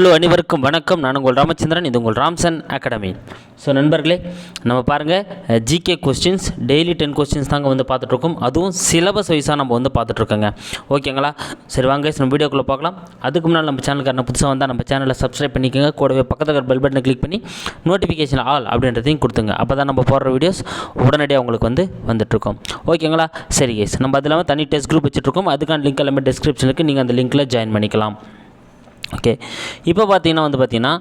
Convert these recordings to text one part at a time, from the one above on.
Hello அனைவருக்கும் வணக்கம். நான் உங்கள் ராமச்சந்திரன் இது உங்கள் ராம்சன் அகாடமி. ஸோ நண்பர்களே நம்ம பாருங்கள் GK questions daily ten questions தாங்க வந்து பார்த்துட்ருக்கோம். அதுவும் சிலபஸ் வைஸாக நம்ம வந்து பார்த்துட்ருக்கோங்க. ஓகேங்களா சரி வாங்க நம்ம வீடியோக்குள்ளே பார்க்கலாம் அதுக்கு முன்னால் நம்ம சேனலுக்கு புதுசாக வந்தால் நம்ம சேனலை சப்ஸ்கிரைப் பண்ணிக்கோங்க. கூடவே பக்கத்தில் பெல் பட்டனை கிளிக் பண்ணி நோட்டிஃபிகேஷன் ஆல் அப்படின்றதையும் கொடுத்துங்க. அப்போ தான் நம்ம போடுற வீடியோஸ் உடனடியாக உங்களுக்கு வந்து வந்துட்டுருக்கோம் ஓகேங்களா சரி கேஸ் நம்ம அது இல்லாமல் தனி டெஸ்ட் குரூப் வச்சுட்ருக்கோம். அதுக்கான லிங்க் எல்லாமே டிஸ்கிரிப்ஷனுக்கு நீங்கள் அந்த லிங்க்கில் ஜாயின் பண்ணிக்கலாம். ஓகே இப்போ பார்த்தீங்கன்னா வந்து பார்த்தீங்கன்னா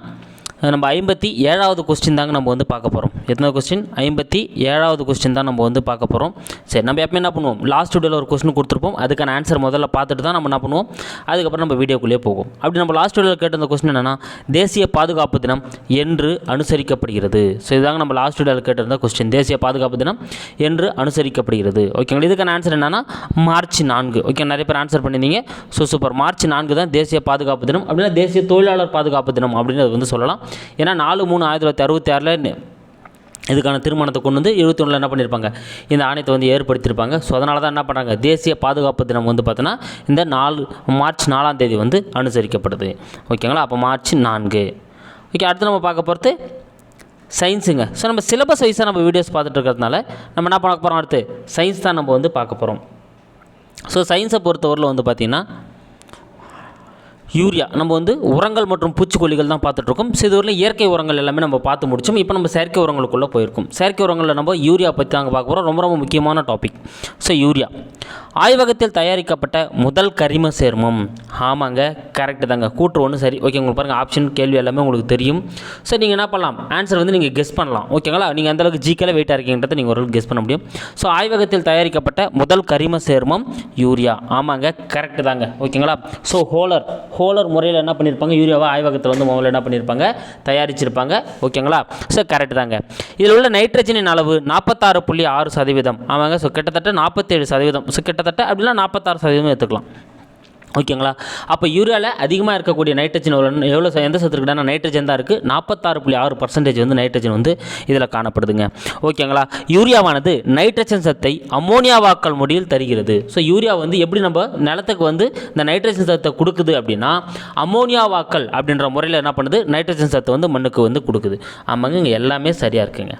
நம்ம ஐம்பத்தி ஏழாவது கொஸ்டின் தாங்க நம்ம வந்து பார்க்க போகிறோம் எத்தனை கொஸ்டின் ஐம்பத்தி ஏழாவது கொஸ்டின் தான் நம்ம வந்து பார்க்க போகிறோம் சரி நம்ம எப்போ என்ன பண்ணுவோம்? லாஸ்ட் வீடியோவில் ஒரு கொஸ்டின் கொடுத்துருப்போம். அதுக்கான ஆன்சர் முதல்ல பார்த்துட்டு தான் நம்ம என்ன பண்ணுவோம்? அதுக்கப்புறம் நம்ம வீடியோக்குள்ளேயே போகும் அப்படி நம்ம லாஸ்ட் வீடியோவில் கேட்ட அந்த கொஸ்டின் என்னென்னா தேசிய பாதுகாப்பு தினம் என்று அனுசரிக்கப்படுகிறது. ஸோ இதுதாங்க நம்ம லாஸ்ட் வீடியோவில் கேட்டிருந்த கொஸ்டின் தேசிய பாதுகாப்பு தினம் என்று அனுசரிக்கப்படுகிறது. ஓகேங்களா இதுக்கான ஆன்சர் என்னென்னா மார்ச் நான்கு. ஓகே நிறைய பேர் ஆன்சர் பண்ணியிருந்தீங்க. ஸோ சூப்பர் மார்ச் நான்கு தான் தேசிய பாதுகாப்பு தினம். அப்படின்னா தேசிய தொழிலாளர் பாதுகாப்பு தினம் அப்படின்னு அது வந்து சொல்லலாம். ஏன்னா நாலு மூணு ஆயிரத்தி தொள்ளாயிரத்தி அறுபத்தி ஆறில் இதுக்கான திருமணத்தை கொண்டு வந்து எழுபத்தி ஒன்றில் என்ன பண்ணியிருப்பாங்க இந்த ஆணையத்தை வந்து ஏற்படுத்தியிருப்பாங்க ஸோ அதனால தான் என்ன பண்ணுறாங்க தேசிய பாதுகாப்பு தினம் வந்து பார்த்தோன்னா இந்த நாலு மார்ச் நாலாம் தேதி வந்து அனுசரிக்கப்படுது. ஓகேங்களா? அப்போ மார்ச் நான்கு. ஓகே அடுத்து நம்ம பார்க்க போகிறது சயின்ஸுங்க. ஸோ நம்ம சிலபஸ் வைஸாக நம்ம வீடியோஸ் பார்த்துட்டு இருக்கிறதுனால நம்ம என்ன பார்க்க போகிறோம் அடுத்து? சயின்ஸ் தான் நம்ம வந்து பார்க்க போகிறோம் ஸோ சயின்ஸை பொறுத்தவரையில் வந்து பார்த்திங்கன்னா யூரியா. நம்ம வந்து உரங்கள் மற்றும் பூச்சிக்கொல்லிகள் தான் பார்த்துட்ருக்கோம். ஸோ இதுவரையிலும் இயற்கை உரங்கள் எல்லாமே நம்ம பார்த்து முடிச்சோம். இப்போ நம்ம செயற்கை உரங்களுக்குள்ளே போயிருக்கோம். செயற்கை உரங்களில் நம்ம யூரியா பற்றி தாங்க பார்க்க போகிறோம் ரொம்ப ரொம்ப முக்கியமான டாபிக் ஸோ யூரியா. ஆய்வகத்தில் தயாரிக்கப்பட்ட முதல் கரிம சேர்மம். ஆமாங்க கரெக்டு தாங்க. கூற்று ஒன்று சரி. ஓகே உங்களுக்கு பாருங்கள் ஆப்ஷன் கேள்வி எல்லாமே உங்களுக்கு தெரியும். ஸோ நீங்கள் என்ன பண்ணலாம்? ஆன்சர் வந்து நீங்கள் கெஸ் பண்ணலாம். ஓகேங்களா நீங்கள் அந்தளவுக்கு ஜிக்கேல வெயிட்டாக இருக்கீங்கன்றதை நீங்கள் ஒரு கெஸ் பண்ண முடியும். ஸோ ஆய்வகத்தில் தயாரிக்கப்பட்ட முதல் கரிம சேர்மம் யூரியா. ஆமாங்க கரெக்டு தாங்க. ஓகேங்களா ஸோ ஹோலர். ஹோலர் முறையில் என்ன பண்ணியிருப்பாங்க யூரியாவை ஆய்வகத்தில் வந்து முதல்ல என்ன பண்ணியிருப்பாங்க தயாரிச்சிருப்பாங்க. ஓகேங்களா? ஸோ கரெக்ட் தாங்க. இதில் உள்ள நைட்ரஜனின் அளவு நாற்பத்தாறு புள்ளி ஆறு சதவீதம். ஆமாங்க. ஸோ கிட்டத்தட்ட நாற்பத்தேழு சதவீதம். ஸோ கிட்டத்தட்ட அப்படின்னா நாற்பத்தாறு சதவீதம் எடுத்துக்கலாம். ஓகேங்களா? அப்போ யூரியாவில் அதிகமாக இருக்கக்கூடிய நைட்ரஜன் எவ்வளோ எவ்வளோ எந்த சத்து இருக்குன்னா நைட்ரஜன் தான் இருக்குது நாற்பத்தாறு புள்ளி ஆறு பர்சன்டேஜ் வந்து நைட்ரஜன் வந்து இதில் காணப்படுதுங்க. ஓகேங்களா? யூரியாவானது நைட்ரஜன் சத்தை அம்மோனியாவாக்கல் முடியில் தருகிறது. ஸோ யூரியா வந்து எப்படி நம்ம நிலத்துக்கு வந்து இந்த நைட்ரஜன் சத்தை கொடுக்குது அப்படின்னா அம்மோனியாவாக்கல் அப்படின்ற முறையில் என்ன பண்ணுது? நைட்ரஜன் சத்தை வந்து மண்ணுக்கு வந்து கொடுக்குது. ஆமாங்க இங்கே எல்லாமே சரியாக இருக்குங்க.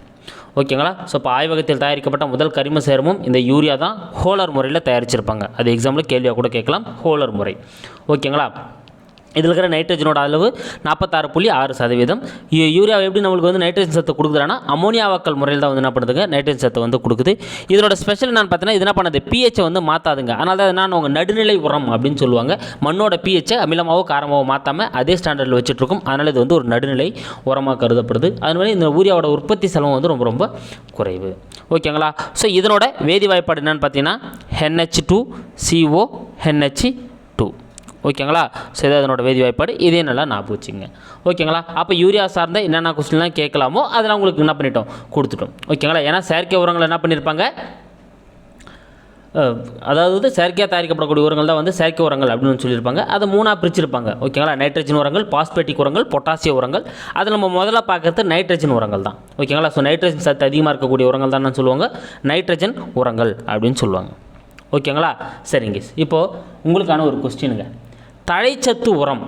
ஓகேங்களா? ஸோ இப்போ ஆய்வகத்தில் தயாரிக்கப்பட்ட முதல் கரிம சேர்மம் இந்த யூரியா தான் ஹோலர் முறையில் தயாரிச்சிருப்பாங்க. அது எக்ஸாம்பிள் கேள்வியாக கூட கேட்கலாம். ஹோலர் முறை. ஓகேங்களா? இதில் இருக்கிற நைட்ரஜனோட அளவு நாற்பத்தாறு புள்ளி ஆறு சதவீதம். யூரியா எப்படி நம்மளுக்கு வந்து நைட்ரஜன் சத்தை கொடுக்குதுன்னா அமோனியாவாக்கல் முறையில் தான் வந்து என்ன பண்ணுதுங்க? நைட்ரஜன் சத்தை வந்து கொடுக்குது. இதனோட ஸ்பெஷல் என்னன்னு பார்த்தீங்கன்னா இது என்ன பண்ணுது? பிஹெச்சை வந்து மாற்றாதுங்க அதனால தான் நான் உங்கள் நடுநிலை உரம் அப்படின்னு சொல்லுவாங்க. மண்ணோட பிஹெச்சை அமிலமாகவோ காரமாகவோ மாற்றாமல் அதே ஸ்டாண்டர்டில் வச்சுட்ருக்கும் அதனால் இது வந்து ஒரு நடுநிலை உரமாக கருதப்படுது. அதனால இந்த யூரியாவோட உற்பத்தி செலவு வந்து ரொம்ப ரொம்ப குறைவு. ஓகேங்களா? ஸோ இதனோட வேதி வாய்ப்பாடு என்னென்னு பார்த்தீங்கன்னா ஹென்ஹெச் டூ சிஓ ஹென்ஹெச் ஓகேங்களா? ஸோ இது அதனோட வேதி வாய்ப்பாடு. இதே நல்லா ஞாபகம் வச்சுங்க ஓகேங்களா? அப்போ யூரியா சார்ந்த என்னென்ன கொஸ்டின்லாம் கேட்கலாமோ அதெல்லாம் உங்களுக்கு என்ன பண்ணிட்டோம்? கொடுத்துட்டோம். ஓகேங்களா? ஏன்னா செயற்கை உரங்கள் என்ன பண்ணியிருப்பாங்க அதாவது வந்து செயற்கையாக தயாரிக்கப்படக்கூடிய உரங்கள் தான் வந்து செயற்கை உரங்கள் அப்படின்னு சொல்லியிருப்பாங்க அதை மூணாக பிரிச்சிருப்பாங்க. ஓகேங்களா? நைட்ரஜன் உரங்கள் பாஸ்பேட்டிக் உரங்கள் பொட்டாசிய உரங்கள். அதில் நம்ம முதல்ல பார்க்கறது நைட்ரஜன் உரங்கள் தான். ஓகேங்களா? ஸோ நைட்ரஜன் சத்து அதிகமாக இருக்கக்கூடிய உரங்கள் தான் என்ன சொல்லுவாங்க. நைட்ரஜன் உரங்கள் அப்படின்னு சொல்லுவாங்க. ஓகேங்களா? சரிங்க. இப்போது உங்களுக்கான ஒரு கொஸ்டினுங்க தழைச்சத்து உரம்.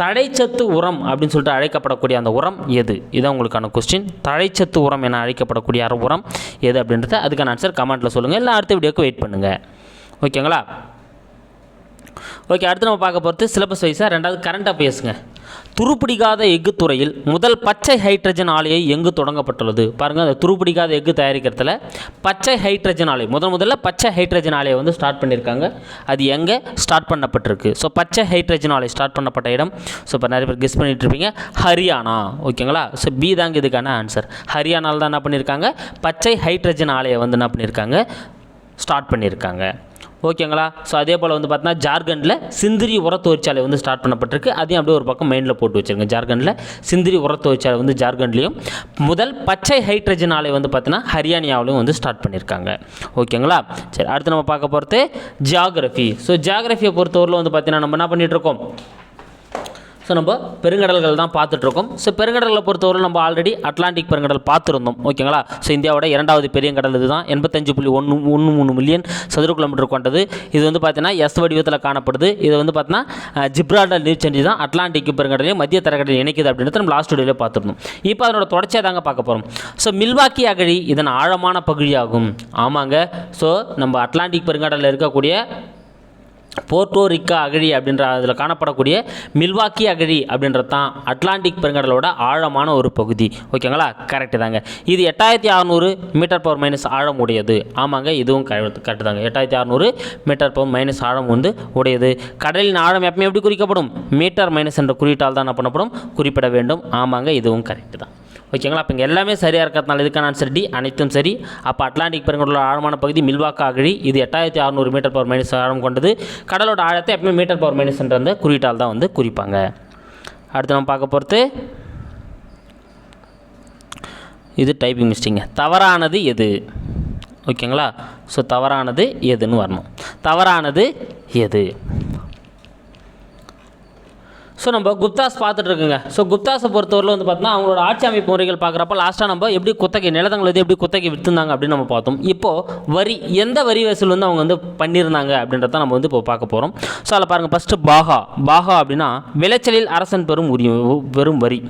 தழைச்சத்து உரம் அப்படின்னு சொல்லிட்டு அழைக்கப்படக்கூடிய அந்த உரம் எது? இதான் உங்களுக்கான கொஸ்டின் தழைச்சத்து உரம் என அழைக்கப்படக்கூடிய உரம் எது அப்படின்றத அதுக்கான ஆன்சர் கமெண்ட்டில் சொல்லுங்கள் இல்லை அடுத்த வீடியோக்கு வெயிட் பண்ணுங்கள் ஓகேங்களா ஓகே அடுத்து நம்ம பார்க்க போகிறது சிலபஸ் வைஸாக ரெண்டாவது கரண்ட் அஃபேர்ஸுங்க துருப்பிடிக்காத எஃகு துறையில் முதல் பச்சை ஹைட்ரஜன் ஆலையை எங்கு தொடங்கப்பட்டுள்ளது? பாருங்கள் அந்த துருப்பிடிக்காத எஃகு தயாரிக்கிறதுல பச்சை ஹைட்ரஜன் ஆலை முதல் முதல்ல பச்சை ஹைட்ரஜன் ஆலையை வந்து ஸ்டார்ட் பண்ணியிருக்காங்க. அது எங்கே ஸ்டார்ட் பண்ணப்பட்டிருக்கு? ஸோ பச்சை ஹைட்ரஜன் ஆலை ஸ்டார்ட் பண்ணப்பட்ட இடம் ஸோ இப்போ நிறைய பேர் கெஸ் பண்ணிட்டு இருப்பீங்க ஹரியானா. ஓகேங்களா? ஸோ பி தாங்க இதுக்கான ஆன்சர் ஹரியானாவில் தான் என்ன பண்ணியிருக்காங்க? பச்சை ஹைட்ரஜன் ஆலையை வந்து என்ன பண்ணியிருக்காங்க? ஸ்டார்ட் பண்ணியிருக்காங்க. ஓகேங்களா? ஸோ அதே போல் வந்து பார்த்தீங்கன்னா ஜார்க்கண்டில் சிந்திரி உர தொழிற்சாலை வந்து ஸ்டார்ட் பண்ணப்பட்டிருக்கு. அதையும் அப்படியே ஒரு பக்கம் மைண்டில் போட்டு வச்சுருங்க. ஜார்க்கண்டில் சிந்திரி உர தொழிற்சாலை வந்து ஜார்க்கண்ட்லேயும் முதல் பச்சை ஹைட்ரஜன் ஆலை வந்து பார்த்தீங்கன்னா ஹரியானாவிலையும் வந்து ஸ்டார்ட் பண்ணியிருக்காங்க ஓகேங்களா? சரி அடுத்து நம்ம பார்க்க போகிறது ஜியாகிரஃபி ஸோ ஜியாகிரஃபியை பொறுத்தவரையில் வந்து பார்த்தீங்கன்னா நம்ம என்ன பண்ணிகிட்ருக்கோம் ஸோ நம்ம பெருங்கடல்கள் தான் பார்த்துட்ருக்கோம். ஸோ பெருங்கடலை பொறுத்தவரை நம்ம ஆல்ரெடி அட்லாண்டிக் பெருங்கடல் பார்த்துருந்தோம். ஓகேங்களா? ஸோ இந்தியாவோட இரண்டாவது பெரிய கடல் இதுதான். எண்பத்தஞ்சு புள்ளி ஒன்று ஒன்று மூணு மில்லியன் சதுர கிலோமீட்டர் கொண்டது. இது வந்து பார்த்தீங்கன்னா எஸ் வடிவத்தில் காணப்படுது. இது வந்து பார்த்தீங்கன்னா ஜிப்ரால்டர் நீர்ச்சந்தி தான் அட்லாண்டிக் பெருங்கடலையும் மத்திய தரக்கடலையும் இணைக்குது அப்படின்றது நம்ம லாஸ்ட் வீடியோவில் பார்த்துருந்தோம். இப்போ அதனோட தொடர்ச்சியாக தாங்க பார்க்க போகிறோம் ஸோ மில்வாக்கி அகழி இதன் ஆழமான பகுதியாகும். ஆமாங்க. ஸோ நம்ம அட்லாண்டிக் பெருங்கடலில் இருக்கக்கூடிய போர்ட்டோ ரிக்கா அகழி அப்படின்ற அதில் காணப்படக்கூடிய மில்வாக்கி அகழி அப்படின்றது தான் அட்லாண்டிக் பெருங்கடலோட ஆழமான ஒரு பகுதி. ஓகேங்களா? கரெக்டு தாங்க. இது எட்டாயிரத்தி அறநூறு மீட்டர் பவர் மைனஸ் ஆழம் உடையது. ஆமாங்க இதுவும் கரெக்டு தாங்க. எட்டாயிரத்தி அறநூறு மீட்டர் பவர் மைனஸ் ஆழம் வந்து உடையது. கடலின் ஆழம் எப்பவுமே எப்படி குறிக்கப்படும்? மீட்டர் மைனஸ் என்ற குறியீட்டால் தான் என்ன பண்ணப்படும்? குறிப்பிட வேண்டும். ஆமாங்க இதுவும் கரெக்டு தான். ஓகேங்களா? அப்போ இங்கே எல்லாமே சரியாக இருக்கிறதுனால இதுக்கான ஆன்சர் டி அனைத்தும் சரி. அப்போ அட்லாண்டிக் பெருங்கடலோட ஆழமான பகுதி மில்வாக்கா அகழி இது எட்டாயிரத்தி அறநூறு மீட்டர் பவர் மைனஸ் ஆழம் கொண்டது. கடலோட ஆழத்தை எப்பவுமே மீட்டர் பவர் மைனஸ்ன்ற அந்த குறியீட்டால் தான் வந்து குறிப்பாங்க. அடுத்து நம்ம பார்க்க போகிறது இது டைப்பிங் மிஸ்டிங்க தவறானது எது? ஓகேங்களா? ஸோ தவறானது எதுன்னு வரணும். தவறானது எது? ஸோ நம்ம குப்தாஸ் பார்த்துட்டு இருக்குங்க ஸோ குப்தாஸை பொறுத்தவரையில் வந்து பார்த்தினா அவங்களோட ஆட்சி அமைப்பு முறைகள் பார்க்குறப்ப லாஸ்ட்டாக நம்ம எப்படி குத்தகை நிலத்தங்களை எப்படி குத்தகை விற்றுந்தாங்க அப்படின்னு நம்ம பார்த்தோம். இப்போது வரி எந்த வரி வசூல் வந்து அவங்க வந்து பண்ணியிருந்தாங்க அப்படின்றத நம்ம வந்து இப்போ பார்க்க போகிறோம் ஸோ அதில் பாருங்கள் ஃபஸ்ட்டு பாகா. பாகா அப்படின்னா விளைச்சலில் அரசன் பெறும் உரிய பெறும் வரி.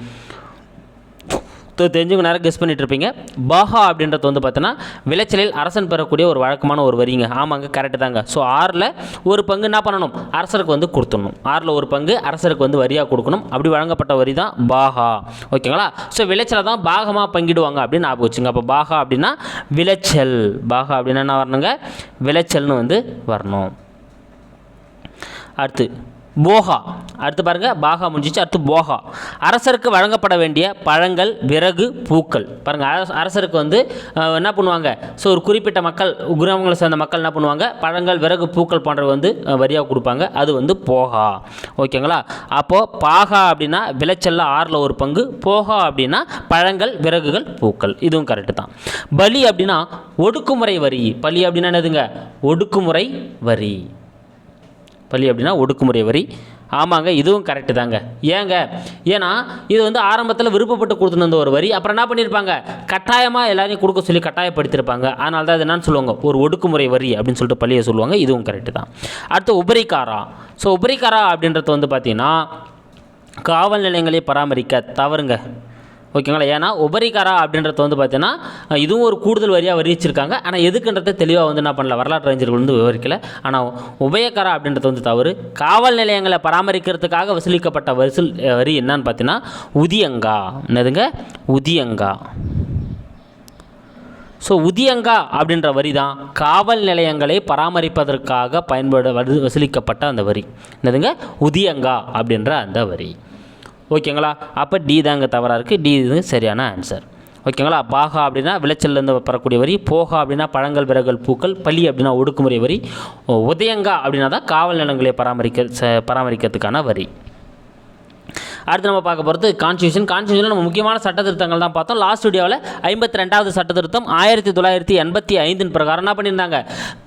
தெரிஞ்சவங்க நேரம் கெஸ் பண்ணிட்டு இருப்பீங்க பாஹா அப்படின்றது வந்து பார்த்தோன்னா விளைச்சலில் அரசன் பெறக்கூடிய ஒரு வழக்கமான ஒரு வரிங்க. ஆமாங்க கரெக்டு தாங்க. ஸோ ஆறில் ஒரு பங்கு என்ன பண்ணணும்? அரசருக்கு வந்து கொடுத்துடணும். ஆறில் ஒரு பங்கு அரசருக்கு வந்து வரியாக கொடுக்கணும். அப்படி வழங்கப்பட்ட வரி தான் பாஹா. ஓகேங்களா? ஸோ விளைச்சலை தான் பாகமாக பங்கிடுவாங்க அப்படின்னு ஞாபகம் வச்சுங்க. அப்போ பாகா அப்படின்னா விளைச்சல். பாகா அப்படின்னா என்ன வரணுங்க? விளைச்சல்னு வந்து வரணும். அடுத்து போகா. அடுத்து பாருங்கள் பாகா முடிஞ்சிச்சு. அடுத்து போகா. அரசருக்கு வழங்கப்பட வேண்டிய பழங்கள் விறகு பூக்கள். பாருங்கள் அரசருக்கு வந்து என்ன பண்ணுவாங்க? ஸோ ஒரு குறிப்பிட்ட மக்கள் கிராமங்களை சேர்ந்த மக்கள் என்ன பண்ணுவாங்க? பழங்கள் விறகு பூக்கள் போன்றவை வந்து வரியாக கொடுப்பாங்க. அது வந்து போகா. ஓகேங்களா? அப்போது பாகா அப்படின்னா விளைச்சல்ல ஆறில் ஒரு பங்கு. போகா அப்படின்னா பழங்கள் விறகுகள் பூக்கள். இதுவும் கரெக்டு தான். பலி அப்படின்னா ஒடுக்குமுறை வரி. பலி அப்படின்னா என்னதுங்க? ஒடுக்குமுறை வரி. பள்ளி அப்படின்னா ஒடுக்குமுறை வரி. ஆமாங்க இதுவும் கரெக்டு தாங்க. ஏங்க ஏன்னா இது வந்து ஆரம்பத்தில் விருப்பப்பட்டு கொடுத்துருந்த ஒரு வரி. அப்புறம் என்ன பண்ணியிருப்பாங்க கட்டாயமாக எல்லாரையும் கொடுக்க சொல்லி கட்டாயப்படுத்தியிருப்பாங்க அதனால தான் அது என்னன்னு சொல்லுவாங்க ஒரு ஒடுக்குமுறை வரி அப்படின்னு சொல்லிட்டு பள்ளியை சொல்லுவாங்க. இதுவும் கரெக்டு தான். அடுத்து உபரிக்காரா. ஸோ உபரிக்காரா அப்படின்றது வந்து பார்த்திங்கன்னா காவல் நிலையங்களை பராமரிக்க தவறுங்க. ஓகேங்களா? ஏன்னா உபரிகாரா அப்படின்றது வந்து பார்த்தீங்கன்னா இதுவும் ஒரு கூடுதல் வரியாக வரிச்சிருக்காங்க ஆனால் எதுக்குன்றதை தெளிவாக வந்து என்ன பண்ணல வரலாற்று அறிஞர்கள் வந்து விவரிக்கல. ஆனால் உபயகரா அப்படின்றது வந்து தவறு. காவல் நிலையங்களை பராமரிக்கிறதுக்காக வசூலிக்கப்பட்ட வசூல் வரி என்னன்னு பார்த்தீங்கன்னா உதியங்கா. என்னதுங்க? உதியங்கா. ஸோ உதியங்கா அப்படின்ற வரி தான் காவல் நிலையங்களை பராமரிப்பதற்காக பயன்பட வசூலிக்கப்பட்ட அந்த வரி. என்னதுங்க? உதியங்கா அப்படின்ற அந்த வரி. ஓகேங்களா? அப்போ டி தாங்க தவறாக இருக்குது டி இது சரியான ஆன்சர் ஓகேங்களா? பாகா அப்படின்னா விளைச்சல்லேருந்து பெறக்கூடிய வரி போகா அப்படின்னா பழங்கள் விறகுகள் பூக்கள் பள்ளி அப்படின்னா ஒடுக்குமுறை வரி உதயங்கா அப்படின்னா தான் காவல் நிலங்களை பராமரிக்க ச- பராமரிக்கிறதுக்கான வரி. அடுத்து நம்ம பார்க்க போகிறது கான்ஸ்டியூஷன் கான்ஸ்டியூஷனில் நம்ம முக்கியமான சட்ட திருத்தங்கள் தான் பார்த்தோம். லாஸ்ட் வீடியோவில் ஐம்பத்தி ரெண்டாவது சட்ட திருத்தம் ஆயிரத்தி தொள்ளாயிரத்தி எண்பத்தி ஐந்தின் பிரகாரம் என்ன பண்ணியிருந்தாங்க?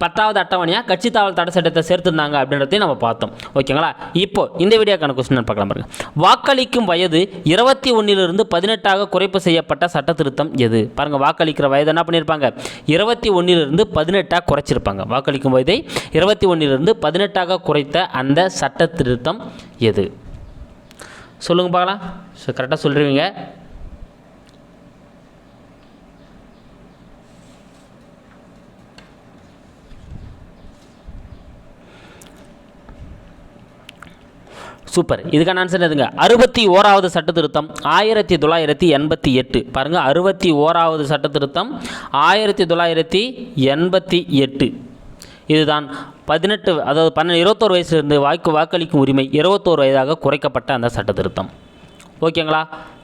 பத்தாவது அட்டவணையாக கட்சி தாவல் தடை சட்டத்தை சேர்த்துருந்தாங்க அப்படின்றதையும் நம்ம பார்த்தோம். ஓகேங்களா? இப்போ இந்த வீடியோக்கான கொஸ்டின் பார்க்கலாம் பாருங்க. வாக்களிக்கும் வயது இருபத்தி ஒன்றிலிருந்து பதினெட்டாக குறைப்பு செய்யப்பட்ட சட்ட திருத்தம் எது? பாருங்கள் வாக்களிக்கிற வயது என்ன பண்ணியிருப்பாங்க? இருபத்தி ஒன்றிலிருந்து பதினெட்டாக குறைச்சிருப்பாங்க. வாக்களிக்கும் வயதை இருபத்தி ஒன்றிலிருந்து பதினெட்டாக குறைத்த அந்த சட்ட திருத்தம் எது? சொல்லுங்க பார்க்கலாம். ஸோ கரெக்டாக சொல்லிடுவீங்க சூப்பர். இதுக்கான ஆன்சர் எதுங்க அறுபத்தி ஓராவது சட்ட திருத்தம் ஆயிரத்தி தொள்ளாயிரத்தி எண்பத்தி எட்டு. பாருங்கள் அறுபத்தி ஓராவது சட்ட திருத்தம் ஆயிரத்தி தொள்ளாயிரத்தி எண்பத்தி எட்டு. இதுதான் பதினெட்டு அதாவது பன்னெண்டு இருபத்தோரு வயசுலேருந்து வாக்கு வாக்களிக்கும் உரிமை இருபத்தோரு வயதாக குறைக்கப்பட்ட அந்த சட்ட திருத்தம் ஓகேங்களா?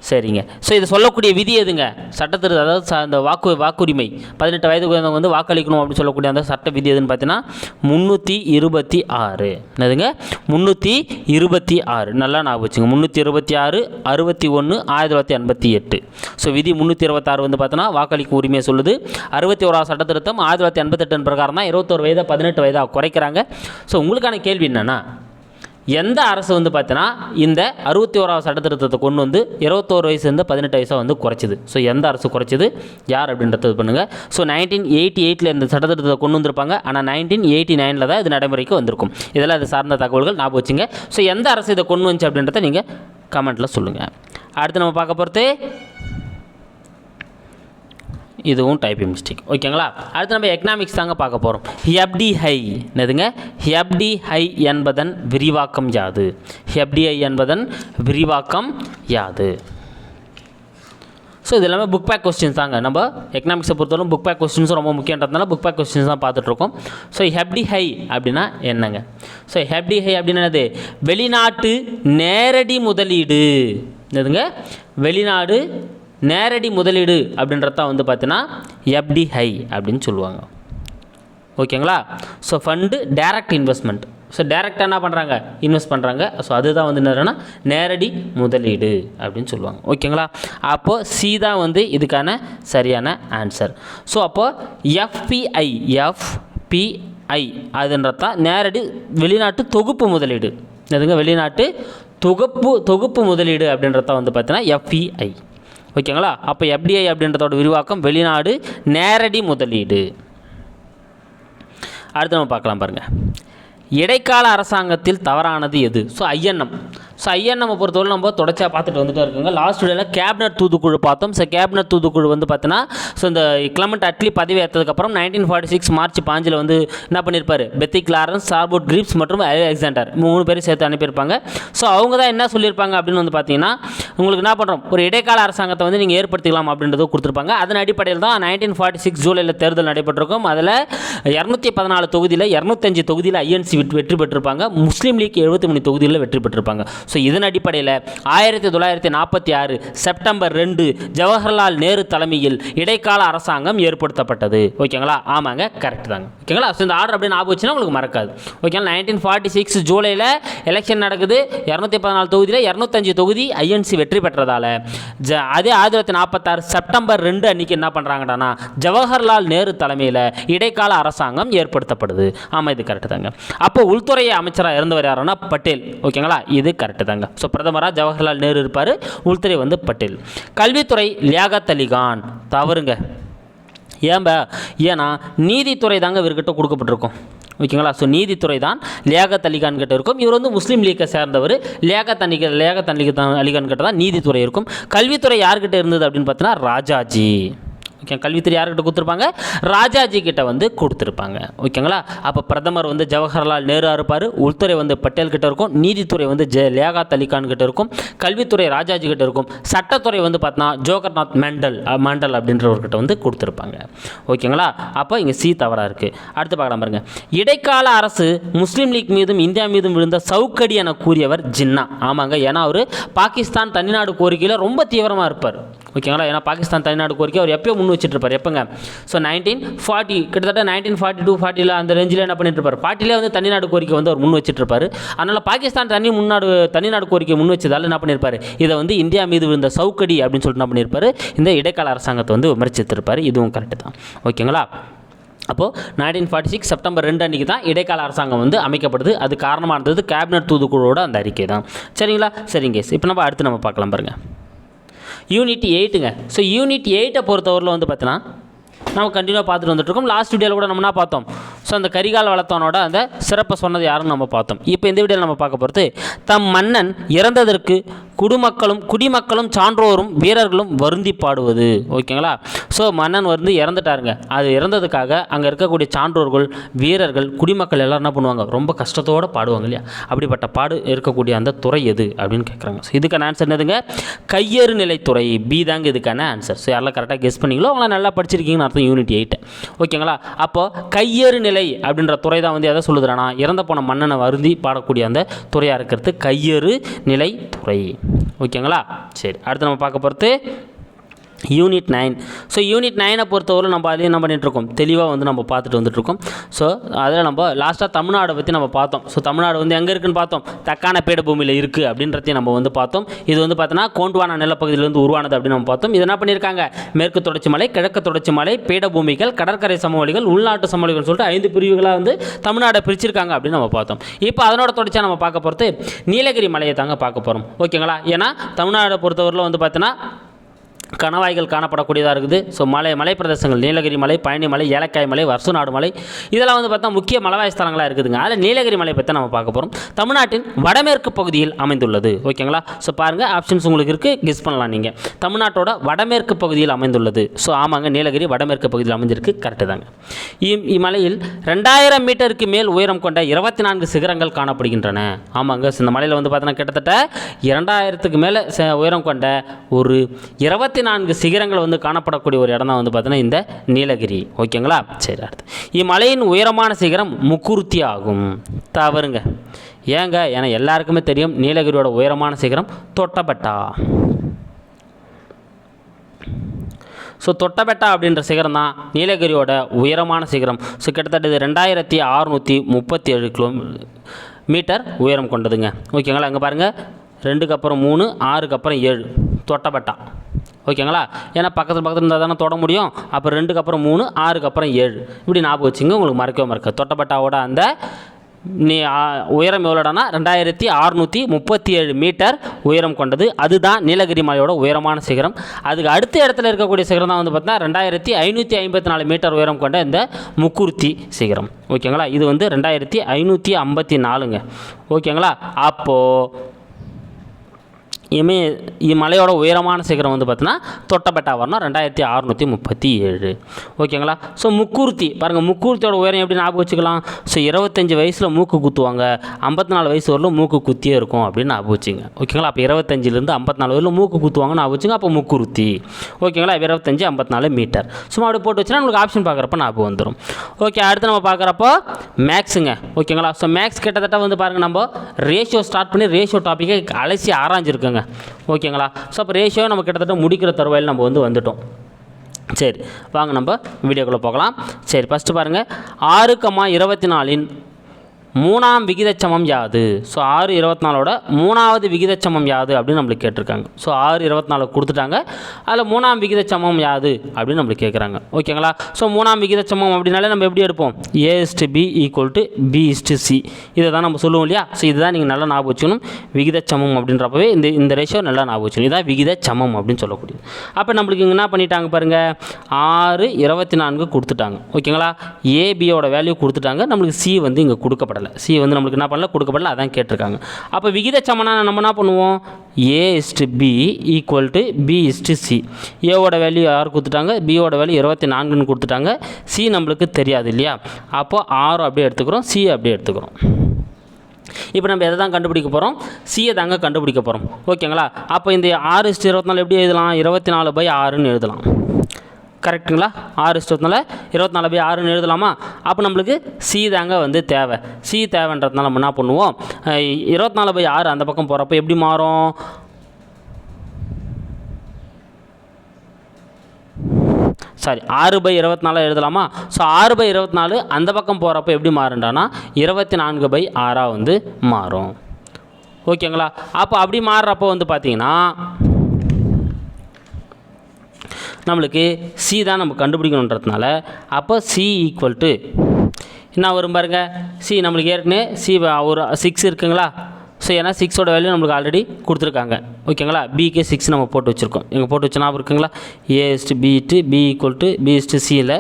சரிங்க. ஸோ இது சொல்லக்கூடிய விதி எதுங்க? சட்டத்திரு அதாவது ச- அந்த வாக்கு வாக்குரிமை. பதினெட்டு வயதுக்கு உயர்ந்தவங்க வந்து வாக்களிக்கணும் அப்படின்னு சொல்லக்கூடிய அந்த சட்ட விதி எதுன்னு பார்த்தீங்கன்னா முந்நூற்றி இருபத்தி ஆறு. என்னதுங்க? முந்நூற்றி இருபத்தி ஆறு. நல்லா ஞாபகம் வச்சுங்க. முந்நூற்றி இருபத்தி ஆறு அறுபத்தி ஒன்று ஆயிரத்தி தொள்ளாயிரத்தி எண்பத்தி எட்டு. ஸோ விதி முந்நூற்றி இருபத்தாறு வந்து பார்த்தோன்னா வாக்களிக்கும் உரிமையை சொல்லுது. அறுபத்தி ஓராவது சட்ட திருத்தம் ஆயிரத்தி தொள்ளாயிரத்தி எண்பத்தெட்டு பிரகாரம் தான் இருபத்தோரு வயதை பதினெட்டு வயதாக குறைக்கிறாங்க. ஸோ உங்களுக்கான கேள்வி என்னென்னா எந்த அரசு வந்து பார்த்தீங்கன்னா இந்த அறுபத்தி ஓராவது சட்டத்திருத்தத்தை கொண்டு வந்து இருபத்தோரு வயசுலேருந்து பதினெட்டு வயசாக வந்து குறைச்சிது. ஸோ எந்த அரசு குறைச்சிது? யார் அப்படின்றது பண்ணுங்கள் ஸோ நைன்டீன் எயிட்டி எயிட்டில் இந்த சட்டத்திருத்தத்தை கொண்டு வந்திருப்பாங்க. ஆனால் நைன்டீன் எயிட்டி நைனில் தான் இது நடைமுறைக்கு வந்திருக்கும். இதெல்லாம் இது சார்ந்த தகவல்கள் ஞாபகம் வச்சுங்க. ஸோ எந்த அரசு இதை கொண்டு வந்துச்சு அப்படின்றத நீங்கள் கமெண்ட்டில் சொல்லுங்கள் அடுத்து நம்ம பார்க்க போகிறது இதுவும் டைப்பிங் மிஸ்டேக் ஓகேங்களா அடுத்து நம்ம எக்கனாமிக்ஸ் தாங்க பார்க்க போகிறோம் ஹெப்டிஹை என்னதுங்க? ஹெப்டிஹை என்பதன் விரிவாக்கம் யாது? ஹெப்டிஐ என்பதன் விரிவாக்கம் யாது? ஸோ இது எல்லாமே புக் பேக் கொஸ்டின்ஸ் தாங்க. நம்ம எக்கனாமிக்ஸை பொறுத்தவரைக்கும் புக் பேக் கொஸ்டின்ஸும் ரொம்ப முக்கியன்றதுனால புக் பேக் கொஸ்டின்ஸ் தான் பார்த்துட்ருக்கோம். ஸோ ஹெப்டி ஹை அப்படின்னா என்னங்க? ஸோ ஹெப்டி ஹை அப்படின்னா என்னது? வெளிநாட்டு நேரடி முதலீடு. என்னதுங்க? வெளிநாடு நேரடி முதலீடு அப்படின்றதான் வந்து பார்த்தீங்கன்னா எஃப்டி ஹை அப்படின்னு சொல்லுவாங்க. ஓகேங்களா? So fund direct investment so டேரெக்டாக என்ன பண்ணுறாங்க இன்வெஸ்ட் பண்ணுறாங்க ஸோ அதுதான் வந்து என்னன்னா நேரடி முதலீடு அப்படின்னு சொல்லுவாங்க. ஓகேங்களா? அப்போது சி தான் வந்து இதுக்கான சரியான ஆன்சர் ஸோ அப்போது எஃபிஐ எஃபிஐ அதுன்றதான் நேரடி வெளிநாட்டு தொகுப்பு முதலீடு. எதுங்க வெளிநாட்டு தொகுப்பு தொகுப்பு முதலீடு அப்படின்றத வந்து பார்த்தீங்கன்னா எஃப்இஐ ஓகேங்களா? அப்போ எஃப்டிஐ அப்படின்றதோட விரிவாக்கம் வெளிநாடு நேரடி முதலீடு. அடுத்து நம்ம பார்க்கலாம் பாருங்கள் இடைக்கால அரசாங்கத்தில் தவறானது எது? ஸோ ஐஎன்எம் ஸோ ஐஎன்எம் பொறுத்தவரை நம்ம தொடர்ச்சியாக பார்த்துட்டு வந்துட்டு இருக்குங்க. லாஸ்ட் வீடியோவில் கேபினட் தூதுக்குழு பார்த்தோம். ஸோ கேபினட் தூதுக்குழு வந்து பார்த்தீங்கன்னா ஸோ இந்த கிளமெண்ட் அட்லி பதவி ஏற்றதுக்கப்புறம் நைன்டீன் ஃபார்ட்டி சிக்ஸ் மார்ச் பாஞ்சில் வந்து என்ன பண்ணியிருப்பார் பெத்திக் லாரன்ஸ் சார்போட் கிரிப்ஸ் மற்றும் அலெக்சாண்டர் மூணு பேரும் சேர்த்து அனுப்பியிருப்பாங்க. ஸோ அவங்க தான் என்ன சொல்லியிருப்பாங்க அப்படின்னு வந்து பார்த்தீங்கன்னா உங்களுக்கு என்ன பண்ணுறோம் ஒரு இடைக்கால அரசாங்கத்தை வந்து நீங்கள் ஏற்படுத்திக்கலாம் அப்படின்றத கொடுத்துருப்பாங்க. அதன் அடிப்படையில் தான் நைன்டீன் ஃபார்ட்டி சிக்ஸ் ஜூலையில் தேர்தல் நடைபெற்றிருக்கும். அதில் இரநூத்தி பதினாலு தொகுதியில் இரநூத்தஞ்சு தொகுதியில் ஐஎன்சி வெற்றி பெற்றிருப்பாங்க. முஸ்லீம் லீக் எழுபத்தி மூணு தொகுதியில் வெற்றி பெற்றிருப்பாங்க. ஸோ இதன் அடிப்படையில் ஆயிரத்தி தொள்ளாயிரத்தி நாற்பத்தி ஆறு செப்டம்பர் ரெண்டு ஜவஹர்லால் நேரு தலைமையில் இடைக்கால அரசாங்கம் ஏற்படுத்தப்பட்டது. ஓகேங்களா? ஆமாங்க கரெக்ட் தாங்க. ஓகேங்களா? ஸோ இந்த ஆர்டர் அப்படியே ஞாபகம் வச்சுன்னா உங்களுக்கு மறக்காது. ஓகேங்களா? நைன்டீன் ஃபார்ட்டி சிக்ஸ் ஜூலையில் எலெக்ஷன் நடக்குது. இரநூத்தி பதினாலு தொகுதியில் இரநூத்தஞ்சு தொகுதி ஐஎன்சி வெற்றி பெற்றதால ஜ அதே ஆயிரத்தி தொள்ளாயிரத்தி நாற்பத்தாறு செப்டம்பர் ரெண்டு அன்னைக்கு என்ன பண்ணுறாங்கடானா ஜவஹர்லால் நேரு தலைமையில் இடைக்கால அரசாங்கம் ஏற்படுத்தப்படுது. ஆமாம் இது கரெக்ட் தாங்க. அப்போ உள்துறை அமைச்சராக இருந்தவர் யாருன்னா பட்டேல். ஓகேங்களா? இது கரெக்ட் தாங்க ஸோ பிரதமராக ஜவஹர்லால் நேரு இருப்பார் உள்துறை வந்து பட்டேல். கல்வித்துறை லியாகத் அலிகான் தவறுங்க. ஏன்பா ஏன்னா நீதித்துறை தாங்க இவர்கிட்ட கொடுக்கப்பட்டிருக்கும். ஓகேங்களா? ஸோ நீதித்துறை தான் லியாகத் அலிகான் கிட்ட இருக்கும். இவர் வந்து முஸ்லீம் லீக்கை சேர்ந்தவர். லியாகத் அலி லியாகத் அலி அலிகான் கிட்ட தான் நீதித்துறை இருக்கும். கல்வித்துறை யார்கிட்ட இருந்தது அப்படின்னு பார்த்தீங்கன்னா ராஜாஜி. ஓகே கல்வித்துறை யார்கிட்ட கொடுத்துருப்பாங்க? ராஜாஜி கிட்ட வந்து கொடுத்துருப்பாங்க. ஓகேங்களா அப்போ பிரதமர் வந்து ஜவஹர்லால் நேரு இருப்பார். உள்துறை வந்து பட்டேல் கிட்ட இருக்கும். நீதித்துறை வந்து ஜெ லேகா அலிகான் கிட்ட இருக்கும். கல்வித்துறை ராஜாஜி கிட்ட இருக்கும். சட்டத்துறை வந்து பார்த்தோன்னா ஜோகர்நாத் மெண்டல் மண்டல் அப்படின்றவர்கிட்ட வந்து கொடுத்துருப்பாங்க. ஓகேங்களா அப்போ இங்கே சி தவறாக இருக்குது அடுத்து பார்க்கலாம் பாருங்கள் இடைக்கால அரசு முஸ்லீம் லீக் மீதும் இந்தியா மீதும் விழுந்த சவுக்கடி என கூறியவர் ஜின்னா. ஆமாங்க. ஏன்னா அவர் பாகிஸ்தான் தனிநாடு கோரிக்கையில் ரொம்ப தீவிரமாக இருப்பார். ஓகேங்களா? ஏன்னா பாகிஸ்தான் தனிநாடு கோரிக்கை அவர் எப்போயோ முன் வச்சுட்டு இருப்பார் எப்போங்க? ஸோ நைன்டீன் ஃபார்ட்டி கிட்டத்தட்ட நைன்டீன் ஃபார்ட்டி டூ ஃபார்ட்டியில் அந்த ரேஞ்சில் என்ன பண்ணிட்டு இருப்பார் ஃபார்ட்டிலே வந்து தனிநாடு கோரிக்கை வந்து அவர் முன் வச்சுட்டு இருப்பார் அதனால் பாகிஸ்தான் தனி முன்னாடு தனிநாடு கோரிக்கை முன் வச்சதால் என்ன பண்ணியிருப்பார் இதை வந்து இந்தியா மீது விழுந்த சவுக்கடி அப்படின்னு சொல்லிட்டு என்ன பண்ணியிருப்பார் இந்த இடைக்கால அரசாங்கத்தை வந்து விமர்சித்திருப்பார். இதுவும் கரெக்டு தான். ஓகேங்களா? அப்போது நைன்டீன் ஃபார்ட்டி சிக்ஸ் செப்டம்பர் ரெண்டு அன்றைக்கி தான் இடைக்கால அரசாங்கம் வந்து அமைக்கப்படுது. அது காரணமாக இருந்தது கேபினட் தூதுக்குழுவோட அந்த அறிக்கை தான். சரிங்களா? சரிங்க இப்போ நம்ம அடுத்து நம்ம பார்க்கலாம் பாருங்கள் யூனிட் எயிட்டுங்க ஸோ யூனிட் எயிட்டை பொறுத்தவரையில் வந்து பார்த்தீங்கன்னா நம்ம கண்டினியூ பார்த்துட்டு வந்துட்டுருக்கோம். லாஸ்ட் வீடியோவில் கூட நம்ம என்ன பார்த்தோம்? ஸோ அந்த கரிகால் வளர்த்தவனோட அந்த சிறப்பை சொன்னது யாருன்னு நம்ம பார்த்தோம். இப்போ இந்த வீடியோவில் நம்ம பார்க்க போகிறது தம் மன்னன் இறந்ததற்கு குடிமக்களும் குடிமக்களும் சான்றோரும் வீரர்களும் வருந்தி பாடுவது. ஓகேங்களா? ஸோ மன்னன் வந்து இறந்துட்டாருங்க. அது இறந்ததுக்காக அங்கே இருக்கக்கூடிய சான்றோர்கள் வீரர்கள் குடிமக்கள் எல்லாம் என்ன பண்ணுவாங்க? ரொம்ப கஷ்டத்தோடு பாடுவாங்க இல்லையா? அப்படிப்பட்ட பாடு இருக்கக்கூடிய அந்த துறை எது அப்படின்னு கேட்குறாங்க ஸோ இதுக்கான ஆன்சர் என்னதுங்க? கையறு நிலைத்துறை பி தாங்க இதுக்கான ஆன்சர் ஸோ யாரெல்லாம் கரெக்டாக கெஸ் பண்ணிங்களோ அவங்களாம் நல்லா படிச்சிருக்கீங்கன்னு அர்த்தம் யூனிட் எயிட் ஓகேங்களா? அப்போது கையறு நிலை அப்படின்ற துறை தான் வந்து எதை சொல்லுதுறானா இறந்த போன மன்னனை வருந்தி பாடக்கூடிய அந்த துறையாக இருக்கிறது கையறு நிலை துறை. ஓகேங்களா? சரி அடுத்து நம்ம பார்க்க போகிறது யூனிட் நைன் ஸோ யூனிட் நைனை பொறுத்தவரை நம்ம அதையும் என்ன பண்ணிகிட்ருக்கோம் தெளிவாக வந்து நம்ம பார்த்துட்டு வந்துட்டுருக்கோம் ஸோ அதில் நம்ம லாஸ்ட்டாக தமிழ்நாடை பற்றி நம்ம பார்த்தோம். ஸோ தமிழ்நாடு வந்து எங்கே இருக்குன்னு பார்த்தோம்? தக்கான பீடபூமியில் இருக்குது அப்படின்றதையும் நம்ம வந்து பார்த்தோம். இது வந்து பார்த்தோன்னா கோண்டுவானா நிலப்பகுதியிலேருந்து உருவானது அப்படின்னு நம்ம பார்த்தோம். இது என்ன பண்ணியிருக்காங்க? மேற்கு தொடர்ச்சி மலை கிழக்கு தொடர்ச்சி மலை பீடபூமிகள் கடற்கரை சமவெளிகள் உள்நாட்டு சமவெளிகள் சொல்லிட்டு ஐந்து பிரிவுகளாக வந்து தமிழ்நாடை பிரிச்சிருக்காங்க அப்படின்னு நம்ம பார்த்தோம். இப்போ அதனோட தொடர்ச்சியாக நம்ம பார்க்க போகிறது நீலகிரி மலையை தாங்க பார்க்க போகிறோம் ஓகேங்களா? ஏன்னா தமிழ்நாடை பொறுத்தவரையில் வந்து பார்த்தோன்னா கணவாய்கள் காணப்படக்கூடியதாக இருக்குது. ஸோ மலை மலை பிரதேசங்கள் நீலகிரி மலை பழனி மலை ஏலக்காய் மலை வருஷநாடு மலை இதெல்லாம் வந்து பார்த்தா முக்கிய மலைவாய் ஸ்தலங்களாக இருக்குதுங்க. அதில் நீலகிரி மலை பற்றி நம்ம பார்க்க போகிறோம் தமிழ்நாட்டின் வடமேற்கு பகுதியில் அமைந்துள்ளது. ஓகேங்களா ஸோ பாருங்கள் ஆப்ஷன்ஸ் உங்களுக்கு இருக்குது கிஸ் பண்ணலாம் நீங்கள் தமிழ்நாட்டோட வடமேற்கு பகுதியில் அமைந்துள்ளது. ஸோ ஆமாங்க நீலகிரி வடமேற்கு பகுதியில் அமைஞ்சிருக்கு. கரெக்டு தாங்க. இம் இம்மலையில் ரெண்டாயிரம் மீட்டருக்கு மேல் உயரம் கொண்ட இருபத்தி நான்கு சிகரங்கள் காணப்படுகின்றன. ஆமாங்க இந்த மலையில் வந்து பார்த்தீங்கன்னா கிட்டத்தட்ட இரண்டாயிரத்துக்கு மேலே ச- உயரம் கொண்ட ஒரு இருபத்தி நான்கு சிகரங்கள் வந்து காணப்படக்கூடிய ஒரு இடம் தான் வந்து பார்த்தீங்கன்னா இந்த நீலகிரி. ஓகேங்களா? சரி அடுத்து. இம்மலையின் உயரமான சிகரம் முக்குருத்தி ஆகும். தவறுங்க ஏங்க ஏன்னா எல்லாருக்குமே தெரியும் நீலகிரியோட உயரமான சிகரம் தொட்டபெட்டா. ஸோ தொட்டபெட்டா அப்படின்ற சிகரம் தான் நீலகிரியோட உயரமான சிகரம். ஸோ கிட்டத்தட்ட இது ரெண்டாயிரத்தி அறுநூற்றி முப்பத்தி ஏழு கிலோ மீட்டர் உயரம் கொண்டதுங்க. ஓகேங்களா? அங்கே பாருங்கள் ரெண்டுக்கு அப்புறம் மூணு ஆறுக்கு அப்புறம் ஏழு. தொட்டபெட்டா. ஓகேங்களா? ஏன்னா பக்கத்தில் பக்கத்தில் இருந்தால் தானே தொட முடியும். அப்போ ரெண்டுக்கு அப்புறம் மூணு ஆறுக்கு அப்புறம் ஏழு. இப்படி ஞாபகம் வச்சுங்க உங்களுக்கு மறக்கவே மறக்க தொட்டப்பட்டாவோட அந்த நீ உயரம் எவ்வளோடானா ரெண்டாயிரத்தி அறுநூற்றி முப்பத்தி ஏழு மீட்டர் உயரம் கொண்டது. அதுதான் நீலகிரி மலையோட உயரமான சிகரம். அதுக்கு அடுத்த இடத்துல இருக்கக்கூடிய சிகரம் தான் வந்து பார்த்தீங்கன்னா ரெண்டாயிரத்தி ஐநூற்றி ஐம்பத்தி நாலு மீட்டர் உயரம் கொண்ட இந்த முக்குருத்தி சிகரம். ஓகேங்களா? இது வந்து ரெண்டாயிரத்தி ஐநூற்றி ஐம்பத்தி நாலுங்க. ஓகேங்களா? அப்போது இமய இம்மலையோட உயரமான சிகரம் வந்து பார்த்தீங்கன்னா தொட்டபெட்டா வரணும் ரெண்டாயிரத்தி அறநூற்றி முப்பத்தி ஏழு. ஓகேங்களா? ஸோ முக்கூர்த்தி. பாருங்கள் முக்கூர்த்தியோட உயரம் எப்படி ஞாபகம் வச்சுக்கலாம்? ஸோ இருபத்தஞ்சி வயசில் மூக்கு குத்துவாங்க. ஐம்பத்தி நாலு வயசு வரலும் மூக்கு குத்தியே இருக்கும் அப்படின்னு ஞாபகம் வச்சுங்க. ஓகேங்களா? அப்போ இருபத்தஞ்சிலேருந்து ஐம்பத்தி நாலு வரையிலும் மூக்கு குத்துவாங்க ஞாபகம் வச்சுங்க. அப்போ முக்கூர்த்தி. ஓகேங்களா? இருபத்தஞ்சி ஐம்பத்தி நாலு மீட்டர். சும்மா அப்படி போட்டு வச்சுன்னா உங்களுக்கு ஆப்ஷன் பார்க்குறப்ப ஞாபகம் வந்துடும் ஓகே அடுத்து நம்ம பார்க்குறப்போ மேக்ஸுங்க. ஓகேங்களா? ஸோ மேக்ஸ் கிட்டத்தட்ட வந்து பாருங்கள் நம்ம ரேஷியோ ஸ்டார்ட் பண்ணி ரேஷியோ டாப்பிக்கை அலசி ஆராய்ஞ்சிருக்கோங்க. ஓகேங்களா? ஸோ அப்போ ரேஷியோ நம்ம கிட்டத்தட்ட முடிக்கிற தருவாயில் நம்ம வந்து வந்துட்டோம். சரி வாங்க நம்ம வீடியோக்குள்ளே போகலாம். சரி ஃபஸ்ட்டு பாருங்கள் ஆறு கம்மா இருபத்தி நாலின் மூணாம் விகிதச்சமம் யாது? ஸோ ஆறு இருபத்தி நாலோட மூணாவது விகிதச்சமம் யாது அப்படின்னு நம்மளுக்கு கேட்டிருக்காங்க. ஸோ ஆறு இருபத்தி நாலு கொடுத்துட்டாங்க. அதில் மூணாம் விகிதச்சமம் யாது அப்படின்னு நம்மளுக்கு கேட்குறாங்க ஓகேங்களா ஸோ மூணாம் விகிதச்சமம் அப்படின்னாலே நம்ம எப்படி எடுப்போம்? A is to B equal to B is to C இதை தான் நம்ம சொல்லுவோம் இல்லையா? ஸோ இதுதான் நீங்கள் நல்லா ஞாபகம் வச்சுக்கணும். விகிதச்சமம் அப்படின்றப்பவே இந்த இந்த ரேஷியோ நல்லா ஞாபகம் வச்சுக்கணும். இதான் விகிதச்சமம் அப்படின்னு சொல்லக்கூடியது. அப்போ நம்மளுக்கு இங்கே என்ன பண்ணிட்டாங்க பாருங்கள் ஆறு இருபத்தி நான்கு கொடுத்துட்டாங்க. ஓகேங்களா ஏபியோட வேல்யூ கொடுத்துட்டாங்க. நம்மளுக்கு சி வந்து இங்கே கொடுக்கப்படலை சி வந்து நம்மளுக்கு என்ன பண்ணல? கொடுக்கப்படல அதான் கேட்டிருக்காங்க. அப்போ விகிதச்சமனா நம்ம என்ன பண்ணுவோம்? A is to B equal to B is to C ஏவோட வேல்யூ யார் கொடுத்துட்டாங்க? பியோட வேல்யூ இருபத்தி நான்குன்னு கொடுத்துட்டாங்க. சி நம்மளுக்கு தெரியாது இல்லையா? அப்போ ஆறு அப்படியே எடுத்துக்கிறோம். சி அப்படியே எடுத்துக்கிறோம். இப்போ நம்ம எதை தான் கண்டுபிடிக்க போகிறோம் சியை தாங்க கண்டுபிடிக்க போகிறோம் ஓகேங்களா? அப்போ இந்த ஆறு இஸ்டு இருபத்தி நாலு எப்படி எழுதலாம்? இருபத்தி நாலு பை ஆறுன்னு எழுதலாம். கரெக்ட்டுங்களா ஆறு இஷ்டத்தினால இருபத்தி நாலு பை ஆறுன்னு எழுதலாமா? அப்போ நம்மளுக்கு சி தாங்க வந்து தேவை. சி தேவைன்றதுனால நம்ம என்ன பண்ணுவோம்? இருபத்தி நாலு பை ஆறு அந்த பக்கம் போகிறப்ப எப்படி மாறும்? சாரி ஆறு பை இருபத்தி நாலு எழுதலாமா? ஸோ ஆறு பை இருபத்தி நாலு அந்த பக்கம் போகிறப்ப எப்படி மாறுண்டானா இருபத்தி நான்கு பை ஆறாக வந்து மாறும். ஓகேங்களா? அப்போ அப்படி மாறுறப்போ வந்து பார்த்தீங்கன்னா நம்மளுக்கு சி தான் நம்ம கண்டுபிடிக்கணுன்றதுனால அப்போ சி ஈக்குவல் டு என்ன வரும் பாருங்கள் சி நம்மளுக்கு ஏற்கனவே சி ஒரு சிக்ஸ் இருக்குங்களா? ஸோ ஏன்னா சிக்ஸோட வேல்யூ நம்மளுக்கு ஆல்ரெடி கொடுத்துருக்காங்க. ஓகேங்களா? பிக்கு சிக்ஸ் நம்ம போட்டு வச்சுருக்கோம். இங்கே போட்டு வச்ச ஞாபகம் இருக்குங்களா? A is to B to B equal to B சியில்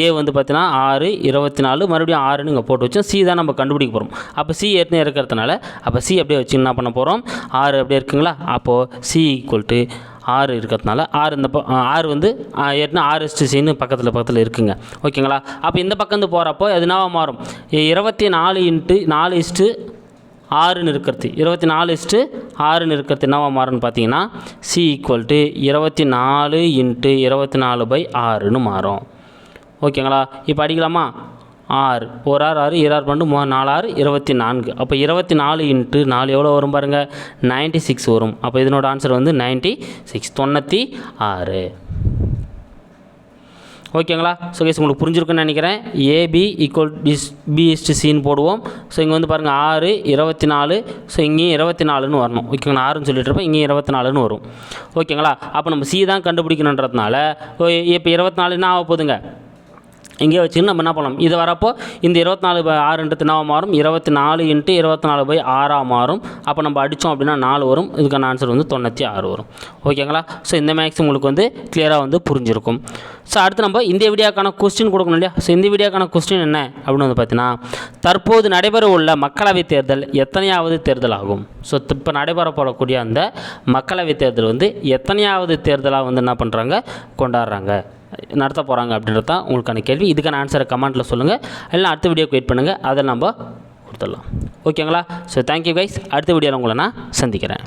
ஏ வந்து பார்த்தீங்கன்னா ஆறு இருபத்தி நாலு மறுபடியும் ஆறுன்னு இங்கே போட்டு வச்சோம். சி தான் நம்ம கண்டுபிடிக்க போகிறோம் அப்போ சி ஏற்கனவே இருக்கிறதுனால அப்போ சி அப்படியே வச்சு என்ன பண்ண போகிறோம் ஆறு அப்படியே இருக்குங்களா? அப்போது சி ஈக்குவல் டு ஆறு இருக்கிறதுனால ஆறு இந்த ஆறு வந்து ஏற்கனவே ஆறு இஸ்டு சின்னு பக்கத்தில் பக்கத்தில் இருக்குங்க. ஓகேங்களா? அப்போ இந்த பக்கம் வந்து போகிறப்போ அது மாறும் இருபத்தி நாலு இன்ட்டு நாலு இஸ்ட்டு ஆறுன்னு இருக்கிறது. இருபத்தி நாலு இஸ்ட்டு ஆறுன்னு இருக்கிறது என்னவா மாறும்னு பார்த்தீங்கன்னா சி ஈக்குவல் டு இருபத்தி நாலு இன்ட்டு இருபத்தி நாலு பை ஆறுன்னு மாறும். ஓகேங்களா? இப்போ அடிக்கலாமா? ஆறு. ஒரு ஆறு ஆறு இரு ஆறு பன்னெண்டு மூணு நாலு ஆறு இருபத்தி நான்கு. அப்போ இருபத்தி நாலு இன்ட்டு நாலு எவ்வளோ வரும் பாருங்கள் நைன்ட்டி சிக்ஸ் வரும். அப்போ இதனோட ஆன்சர் வந்து நைன்ட்டி சிக்ஸ் தொண்ணூற்றி ஆறு. ஓகேங்களா? ஸோ கேஸ் உங்களுக்கு புரிஞ்சிருக்குன்னு நினைக்கிறேன். AB equal this B is to சின்னு போடுவோம். ஸோ இங்கே வந்து பாருங்கள் ஆறு இருபத்தி நாலு. ஸோ இங்கேயும் இருபத்தி நாலுன்னு வரணும். ஓகேங்களா? ஆறுன்னு சொல்லிட்டு இருப்பேன் இங்கேயும் இருபத்தி நாலுன்னு வரும். ஓகேங்களா? அப்போ நம்ம சி தான் கண்டுபிடிக்கணுன்றதுனால இப்போ இருபத்தி நாலு என்ன ஆக போதுங்க இங்கே வச்சுக்கின்னு நம்ம என்ன பண்ணலாம்? இது வரப்போ இந்த இருபத்தி நாலு பை ஆறுன்றது என்னவா மாறும்? இருபத்தி நாலு இன்ட்டு இருபத்தி நாலு பை ஆறாக மாறும். அப்போ நம்ம அடித்தோம் அப்படின்னா நாலு வரும். இதுக்கான ஆன்சர் வந்து தொண்ணூற்றி ஆறு வரும். ஓகேங்களா ஸோ இந்த மேக்ஸ் உங்களுக்கு வந்து கிளியராக வந்து புரிஞ்சிருக்கும். ஸோ அடுத்து நம்ம இந்த வீடியோக்கான கொஸ்டின் கொடுக்கணும் இல்லையா? ஸோ இந்த வீடியோக்கான கொஸ்டின் என்ன? அப்படின்னு வந்து பார்த்தீங்கன்னா தற்போது நடைபெற உள்ள மக்களவைத் தேர்தல் எத்தனையாவது தேர்தல் ஆகும்? ஸோ இப்போ நடைபெற போடக்கூடிய அந்த மக்களவைத் தேர்தல் வந்து எத்தனையாவது தேர்தலாக வந்து என்ன பண்ணுறாங்க கொண்டாடுறாங்க. நடத்த போகிறாங்க அப்படின்றது தான் உங்களுக்கான கேள்வி. இதுக்கான ஆன்சரை கமெண்ட்டில் சொல்லுங்கள் இல்லைன்னா அடுத்த வீடியோக்கு வெயிட் பண்ணுங்கள் அதை நம்ம கொடுத்துடலாம். ஓகேங்களா ஸோ தேங்க்யூ கைஸ் அடுத்த வீடியோவில் உங்களை நான் சந்திக்கிறேன்.